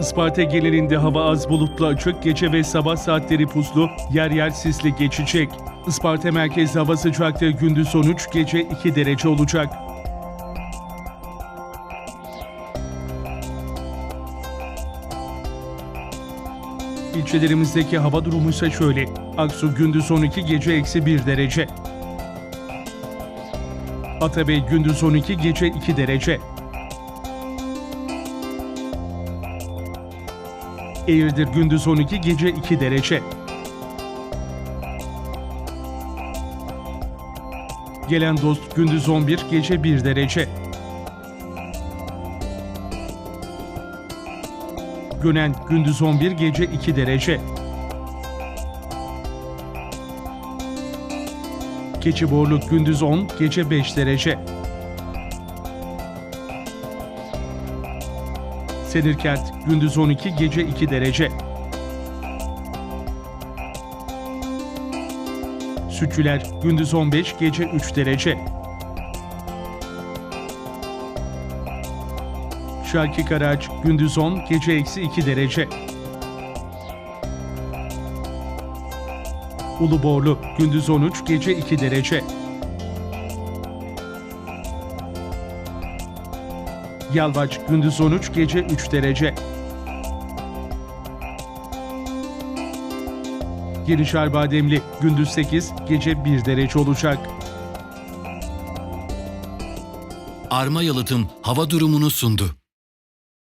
Isparta genelinde hava az bulutlu açık, gece ve sabah saatleri puslu, yer yer sisli geçecek. Isparta merkezde hava sıcaklığı gündüz 13, gece 2 derece olacak. İlçelerimizdeki hava durumu ise şöyle. Aksu gündüz 12, gece eksi 1 derece. Atabey gündüz 12, gece 2 derece. Eğirdir gündüz 12, gece 2 derece. Gelen dost gündüz 11, gece 1 derece. Gönen gündüz 11, gece 2 derece. Keçiborluk gündüz 10, gece 5 derece. Senirkent gündüz 12, gece 2 derece. Sütçüler gündüz 15, gece 3 derece. Şarkı Karaağaç gündüz 10, gece eksi 2 derece. Uluborlu gündüz 13, gece 2 derece. Yalvaç gündüz 13, gece 3 derece. Yenişar Bademli gündüz 8, gece 1 derece olacak. Arma Yalıtım hava durumunu sundu.